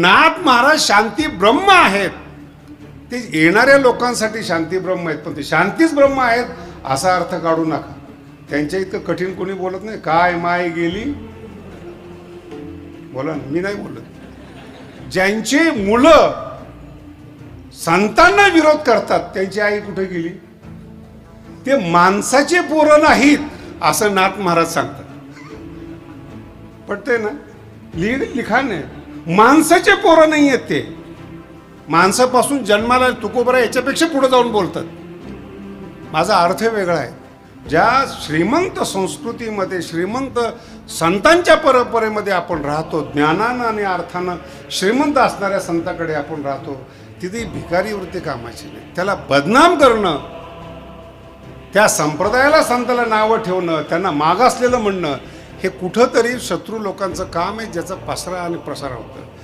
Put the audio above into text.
नाथ महाराज शांती ब्रह्म आहेत. ते येणाऱ्या लोकांसाठी शांती ब्रह्म आहेत पण ते शांतीच ब्रह्म आहेत असा अर्थ काढू नका. त्यांच्या इतकं कठीण कोणी बोलत नाही. काय माय गेली? बोला ना मी नाही बोलत. ज्यांची मुलं संतांना विरोध करतात त्यांची आई कुठे गेली? ते माणसाचे पोरं नाहीत असं नाथ महाराज सांगतात. पटते ना? लिह लिखाण आहे. माणसाचे पोरं नाही आहेत ते. माणसापासून जन्माला तुकोबरा याच्यापेक्षा पुढे जाऊन बोलतात. माझा अर्थ वेगळा आहे. ज्या श्रीमंत संस्कृतीमध्ये श्रीमंत संतांच्या परंपरेमध्ये आपण राहतो ज्ञानानं आणि अर्थानं श्रीमंत असणाऱ्या संताकडे आपण राहतो तिथे भिकारी वृत्ती कामाची नाही. त्याला बदनाम करणं त्या संप्रदायाला संताला नावं ठेवणं त्यांना मागासलेलं म्हणणं हे कुठंतरी शत्रू लोकांचं काम आहे ज्याचा पसरा आणि प्रसार होतं.